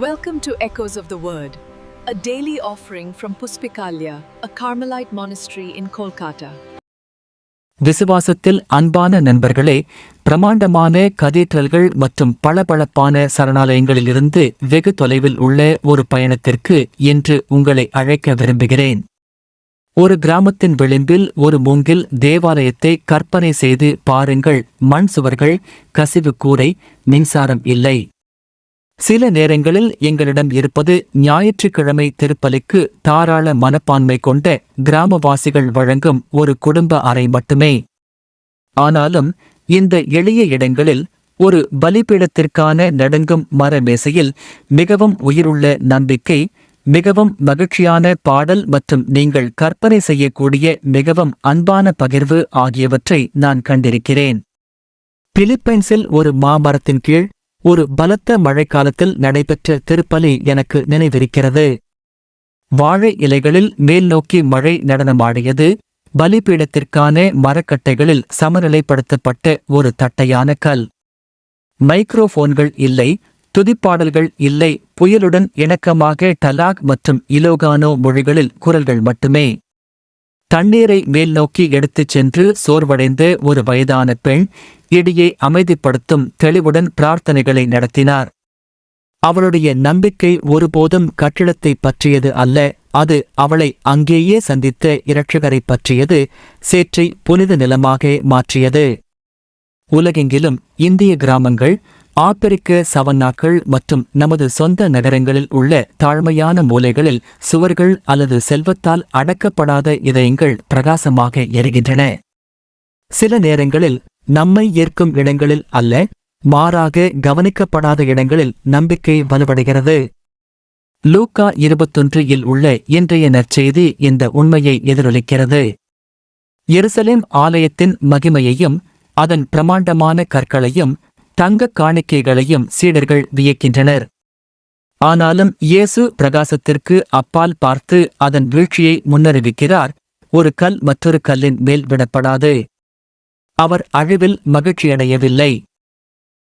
Welcome to Echoes of the Word, a daily offering from Puspikalya, a Carmelite monastery in Kolkata. விசுவாசத்தில் அன்பான நண்பர்களே பிரமாண்டமான கதீட்ரல்கள் மற்றும் பளபளப்பான சரணாலயங்களிலிருந்து வெகு தொலைவில் உள்ள ஒரு பயணத்திற்கு இன்று உங்களை அழைக்க விரும்புகிறேன் ஒரு கிராமத்தின் விளிம்பில் ஒரு மூங்கில் தேவாலயத்தை கற்பனை செய்து பாருங்கள் மண் சுவர்கள் கசிவு கூரை மின்சாரம் இல்லை சில நேரங்களில் எங்களிடம் இருப்பது ஞாயிற்றுக்கிழமை திருப்பலிக்கு தாராள மனப்பான்மை கொண்ட கிராமவாசிகள் வழங்கும் ஒரு குடும்ப அறை மட்டுமே. ஆனாலும் இந்த எளிய இடங்களில் ஒரு பலிபீடத்திற்கான நடுங்கும் மர மேசையில் மிகவும் உயிருள்ள நம்பிக்கை மிகவும் மகிழ்ச்சியான பாடல் மற்றும் நீங்கள் கற்பனை செய்யக்கூடிய மிகவும் அன்பான பகிர்வு ஆகியவற்றை நான் கண்டிருக்கிறேன். பிலிப்பைன்ஸில் ஒரு மாமரத்தின் கீழ் ஒரு பலத்த மழைக்காலத்தில் நடைபெற்ற திருப்பலி எனக்கு நினைவிருக்கிறது. வாழை இலைகளில் மேல் நோக்கி மழை நடனமாடியது. பலிபீடத்திற்கான மரக்கட்டைகளில் சமநிலைப்படுத்தப்பட்ட ஒரு தட்டையான கல். மைக்ரோஃபோன்கள் இல்லை துதிப்பாடல்கள் இல்லை புயலுடன் இணக்கமாக டலாக் மற்றும் இலோகானோ மொழிகளில் குரல்கள் மட்டுமே. தண்ணீரை மேல் நோக்கி எடுத்துச் சென்று சோர்வடைந்த ஒரு வயதான பெண் இடியை அமைதிப்படுத்தும் தெளிவுடன் பிரார்த்தனைகளை நடத்தினார். அவளுடைய நம்பிக்கை ஒருபோதும் கட்டிடத்தை பற்றியது அல்ல அது அவளை அங்கேயே சந்தித்த இரட்சகரை பற்றியது சேற்றை புனித நிலமாக மாற்றியது. உலகெங்கிலும் இந்திய கிராமங்கள் ஆப்பிரிக்க சவன்னாக்கள் மற்றும் நமது சொந்த நகரங்களில் உள்ள தாழ்மையான மூலைகளில் சுவர்கள் அல்லது செல்வத்தால் அடக்கப்படாத இதயங்கள் பிரகாசமாக எரிகின்றன. சில நேரங்களில் நம்மை ஏற்கும் இடங்களில் அல்ல மாறாக கவனிக்கப்படாத இடங்களில் நம்பிக்கை வலுவடைகிறது. லூக்கா இருபத்தொன்று இல் உள்ள இன்றைய நற்செய்தி இந்த உண்மையை எதிரொலிக்கிறது. எருசலேம் ஆலயத்தின் மகிமையையும் அதன் பிரமாண்டமான கற்களையும் தங்கக் காணிக்கைகளையும் சீடர்கள் வியக்கின்றனர். ஆனாலும் இயேசு பிரகாசத்திற்கு அப்பால் பார்த்து அதன் வீழ்ச்சியை முன்னறிவிக்கிறார். ஒரு கல் மற்றொரு கல்லின் மேல் விடப்படாது. அவர் அழிவில் மகிழ்ச்சியடையவில்லை.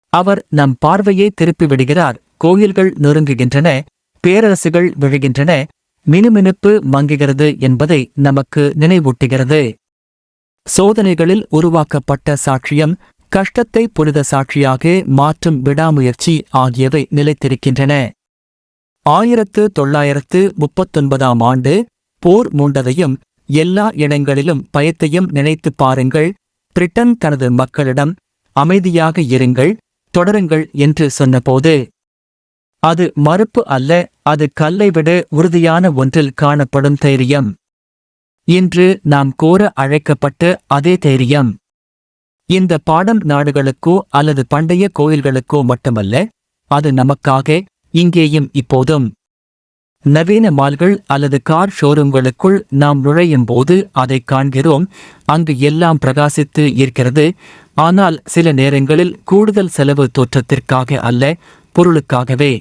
அவர் நம் பார்வையை திருப்பி விடுகிறார் கோயில்கள் நொறுங்குகின்றன பேரரசுகள் விழுகின்றன மினுமினுப்பு மங்குகிறது என்பதை நமக்கு நினைவூட்டுகிறது. சோதனைகளில் உருவாக்கப்பட்ட சாட்சியம் கஷ்டத்தை புனித சாட்சியாக மாற்றும் விடாமுயற்சி ஆகியவை நிலைத்திருக்கின்றன. ஆயிரத்து தொள்ளாயிரத்து முப்பத்தொன்பதாம் ஆண்டு போர் மூண்டதையும் எல்லா இடங்களிலும் பயத்தையும் நினைத்துப் பாருங்கள். பிரிட்டன் தனது மக்களிடம் அமைதியாக இருங்கள் தொடருங்கள் என்று சொன்னபோது அது மறுப்பு அல்ல அது கல்லை விட உறுதியான ஒன்றில் காணப்படும் தைரியம். இன்று நாம் கோர அழைக்கப்பட்ட அதே தைரியம். இந்த பாடம் நாடுகளுக்கோ அல்லது பண்டைய கோயில்களுக்கோ மட்டுமல்ல அது நமக்காக இங்கேயும் இப்போதும். நவீன மால்கள் அல்லது கார் ஷோரூம்களுக்குள் நாம் நுழையும் போது அதை காண்கிறோம். அங்கு எல்லாம் பிரகாசித்து இருக்கிறது. ஆனால் சில நேரங்களில் கூடுதல் செலவு தோற்றத்திற்காக அல்ல பொருளுக்காகவே.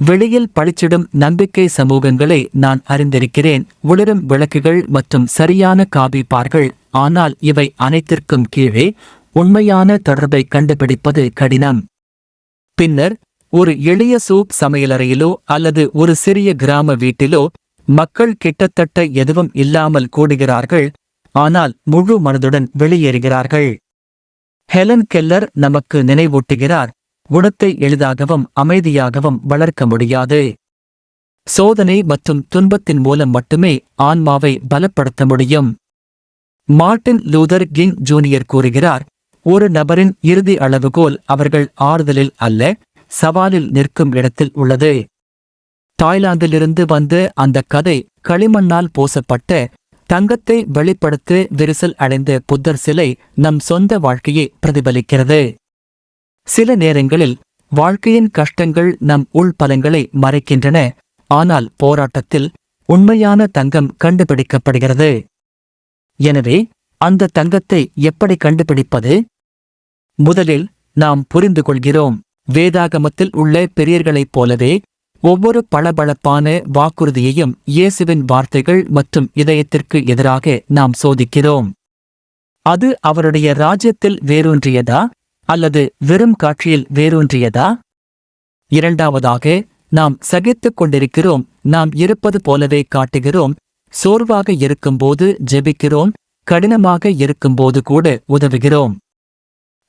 வெளியில் பளிச்சிடும் நம்பிக்கை சமூகங்களை நான் அறிந்திருக்கிறேன். ஒளிரும் விளக்குகள் மற்றும் சரியான காபிப்பார்கள் ஆனால் இவை அனைத்திற்கும் கீழே உண்மையான தொடர்பை கண்டுபிடிப்பது கடினம். பின்னர் ஒரு எளிய சூப் சமையலறையிலோ அல்லது ஒரு சிறிய கிராம வீட்டிலோ மக்கள் கிட்டத்தட்ட எதுவும் இல்லாமல் கூடுகிறார்கள். ஆனால் முழு மனதுடன் வெளியேறுகிறார்கள். ஹெலன் கெல்லர் நமக்கு நினைவூட்டுகிறார். குணத்தை எளிதாகவும் அமைதியாகவும் வளர்க்க முடியாது. சோதனை மற்றும் துன்பத்தின் மூலம் மட்டுமே ஆன்மாவை பலப்படுத்த முடியும். மார்டின் லூதர் கிங் ஜூனியர் கூறுகிறார் ஒரு நபரின் இறுதி அளவுகோல் அவர்கள் ஆறுதலில் அல்ல சவாலில் நிற்கும் இடத்தில் உள்ளது. தாய்லாந்திலிருந்து வந்து அந்த கதை களிமண்ணால் பூசப்பட்ட தங்கத்தை வெளிப்படுத்த விரிசல் அடைந்த புத்தர் சிலை நம் சொந்த வாழ்க்கையை பிரதிபலிக்கிறது. சில நேரங்களில் வாழ்க்கையின் கஷ்டங்கள் நம் உள்பலங்களை மறைக்கின்றன. ஆனால் போராட்டத்தில் உண்மையான தங்கம் கண்டுபிடிக்கப்படுகிறது. எனவே அந்த தங்கத்தை எப்படி கண்டுபிடிப்பது? முதலில் நாம் புரிந்து கொள்கிறோம் வேதாகமத்தில் உள்ள பெரியர்களைப் போலவே ஒவ்வொரு பளபளப்பான வாக்குறுதியையும் இயேசுவின் வார்த்தைகள் மற்றும் இதயத்திற்கு எதிராக நாம் சோதிக்கிறோம். அது அவருடைய ராஜ்யத்தில் வேரூன்றியதா? அல்லது வெறும் காட்சியில் வேரூன்றியதா? இரண்டாவதாக நாம் சகித்துக் கொண்டிருக்கிறோம் நாம் இருப்பது போலவே காட்டுகிறோம் சோர்வாக இருக்கும்போது ஜெபிக்கிறோம் கடினமாக இருக்கும்போது கூட உதவுகிறோம்.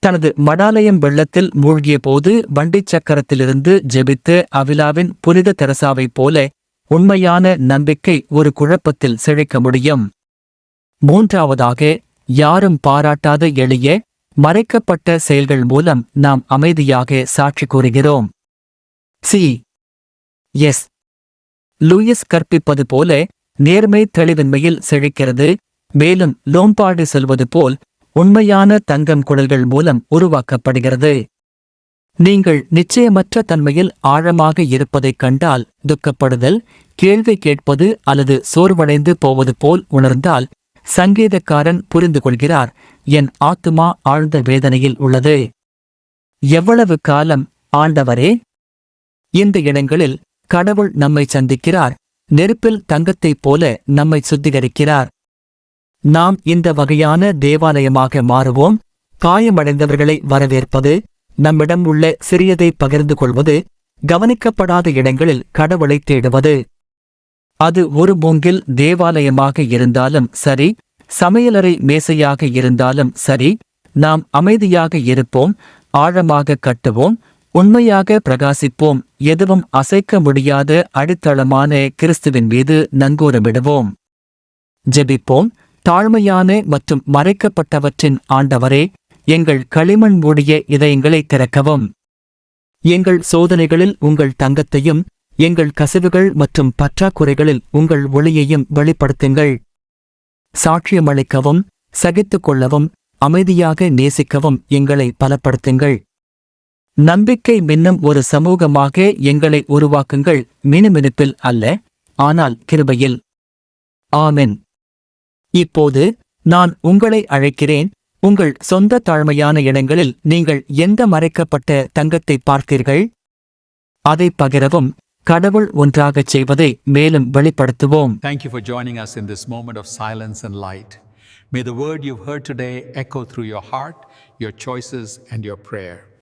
தனது மடாலயம் வெள்ளத்தில் மூழ்கிய போது வண்டிச் சக்கரத்திலிருந்து ஜெபித்து அவிலாவின் புனித தெரசாவைப் போல உண்மையான நம்பிக்கை ஒரு குழப்பத்தில் செழிக்க முடியும். மூன்றாவதாக யாரும் பாராட்டாத எளிய மறைக்கப்பட்ட செயல்கள் மூலம் நாம் அமைதியாக சாட்சி கூறுகிறோம். சி எஸ் லூயிஸ் கற்பிப்பது போல நேர்மை தெளிவின்மையில் செழிக்கிறது மேலும் லோம்பாடு செல்வது போல் உண்மையான தங்கம் குழல்கள் மூலம் உருவாக்கப்படுகிறது. நீங்கள் நிச்சயமற்ற தன்மையில் ஆழமாக இருப்பதைக் கண்டால் துக்கப்படுதல் கேள்வி கேட்பது அல்லது சோர்வடைந்து போவது போல் உணர்ந்தால் சங்கீதக்காரன் புரிந்து கொள்கிறார் என் ஆத்துமா ஆழ்ந்த வேதனையில் உள்ளது. எவ்வளவு காலம் ஆண்டவரே? இந்த இடங்களில் கடவுள் நம்மை சந்திக்கிறார். நெருப்பில் தங்கத்தைப் போல நம்மை சுத்திகரிக்கிறார். நாம் இந்த வகையான தேவாலயமாக மாறுவோம். காயமடைந்தவர்களை வரவேற்பது நம்மிடம் உள்ள சிறியதை பகிர்ந்து கொள்வது கவனிக்கப்படாத இடங்களில் கடவுளை தேடுவது. அது ஒரு மூங்கில் தேவாலயமாக இருந்தாலும் சரி சமையலறை மேசையாக இருந்தாலும் சரி நாம் அமைதியாக இருப்போம் ஆழமாக கட்டுவோம் உண்மையாக பிரகாசிப்போம் எதுவும் அசைக்க முடியாத அடித்தளமான கிறிஸ்துவின் மீது நங்கூரமிடுவோம். ஜெபிப்போம். தாழ்மையான மற்றும் மறைக்கப்பட்டவற்றின் ஆண்டவரே எங்கள் களிமண் மூடிய இதயங்களை திறக்கவும். எங்கள் சோதனைகளில் உங்கள் தங்கத்தையும் எங்கள் கசிவுகள் மற்றும் பற்றாக்குறைகளில் உங்கள் ஒளியையும் வெளிப்படுத்துங்கள். சாட்சியமளிக்கவும் சகித்துக் கொள்ளவும் அமைதியாக நேசிக்கவும் எங்களை பலப்படுத்துங்கள். நம்பிக்கை மின்னும் ஒரு சமூகமாக எங்களை உருவாக்குங்கள் மினுமினுப்பில் அல்ல ஆனால் கிருபையில். ஆமென். இப்போது நான் உங்களை அழைக்கிறேன் உங்கள் சொந்த தாழ்மையான இடங்களில் நீங்கள் எந்த மறைக்கப்பட்ட தங்கத்தை பார்த்தீர்கள்? அதை பகிரவும் கடவுள் ஒன்றாகச் செய்வதை மேலும் வெளிப்படுத்துவோம் Thank you for joining us in this moment of silence and light. May the word you've heard today echo through your heart, your choices, and your prayer.